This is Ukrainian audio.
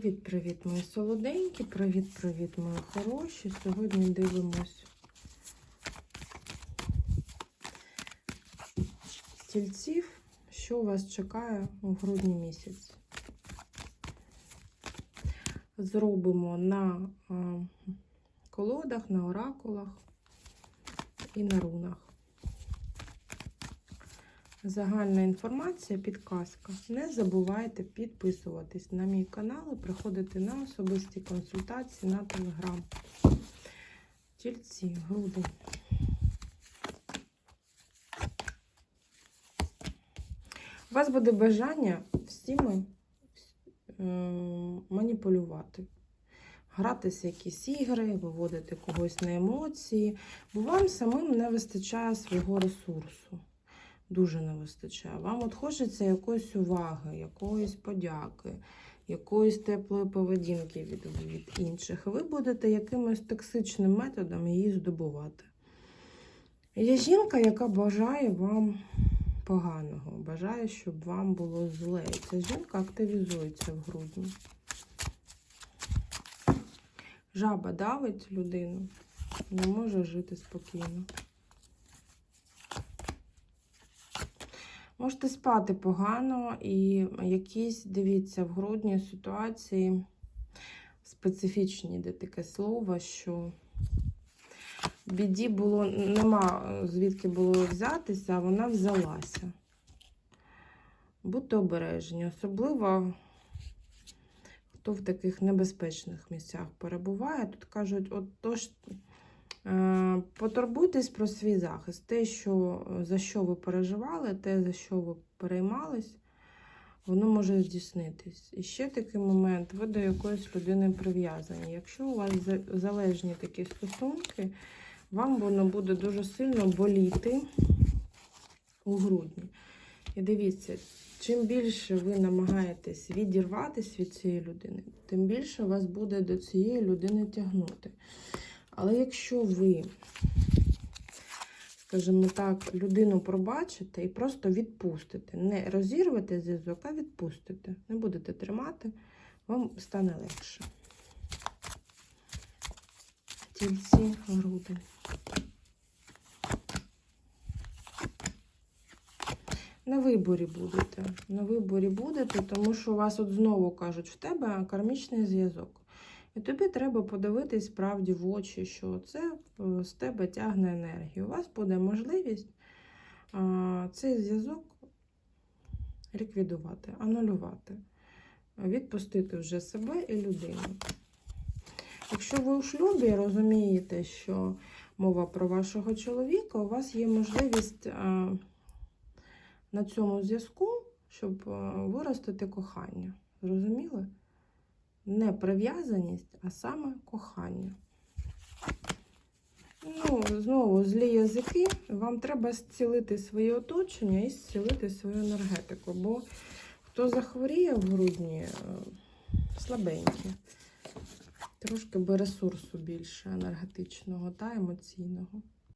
Привіт-привіт, мої солоденькі, привіт-привіт, мої хороші. Сьогодні дивимось стільців, що вас чекає у грудні місяці. Зробимо на колодах, на оракулах і на рунах. Загальна інформація, підказка. Не забувайте підписуватись на мій канал і приходити на особисті консультації на телеграм. Тільці, груди. У вас буде бажання всіми е, маніпулювати. Гратися якісь ігри, виводити когось на емоції, бо вам самим не вистачає свого ресурсу дуже не вистачає. Вам от хочеться якоїсь уваги, якоїсь подяки, якоїсь теплої поведінки від, від інших. Ви будете якимось токсичним методом її здобувати. Є жінка, яка бажає вам поганого, бажає, щоб вам було зле. І ця жінка активізується в грудні. Жаба давить людину, не може жити спокійно. Можете спати погано і якісь, дивіться, в грудні ситуації специфічні, де таке слово, що біді було, нема звідки було взятися, а вона взялася. Будьте обережні, особливо хто в таких небезпечних місцях перебуває. Тут кажуть, от то ж. Е, потурбуйтесь про свій захист. Те, що, за що ви переживали, те, за що ви переймались, воно може здійснитись. І ще такий момент, ви до якоїсь людини прив'язані. Якщо у вас залежні такі стосунки, вам воно буде дуже сильно боліти у грудні. І дивіться, чим більше ви намагаєтесь відірватися від цієї людини, тим більше вас буде до цієї людини тягнути. Але якщо ви, скажімо так, людину пробачите і просто відпустите, не розірвете зв'язок, а відпустите, не будете тримати, вам стане легше. Тільці груди. На виборі будете. На виборі будете, тому що у вас от знову кажуть, в тебе кармічний зв'язок. І тобі треба подивитись справді в очі, що це е, з тебе тягне енергію. У вас буде можливість цей зв'язок ліквідувати, анулювати, відпустити вже себе і людину. Якщо ви у шлюбі розумієте, що мова про вашого чоловіка, у вас є можливість на цьому зв'язку, щоб виростити кохання. Зрозуміли? Не прив'язаність, а саме кохання. Ну, знову злі язики, вам треба зцілити своє оточення і зцілити свою енергетику, бо хто захворіє в грудні, е, слабенькі, трошки би ресурсу більше енергетичного та емоційного.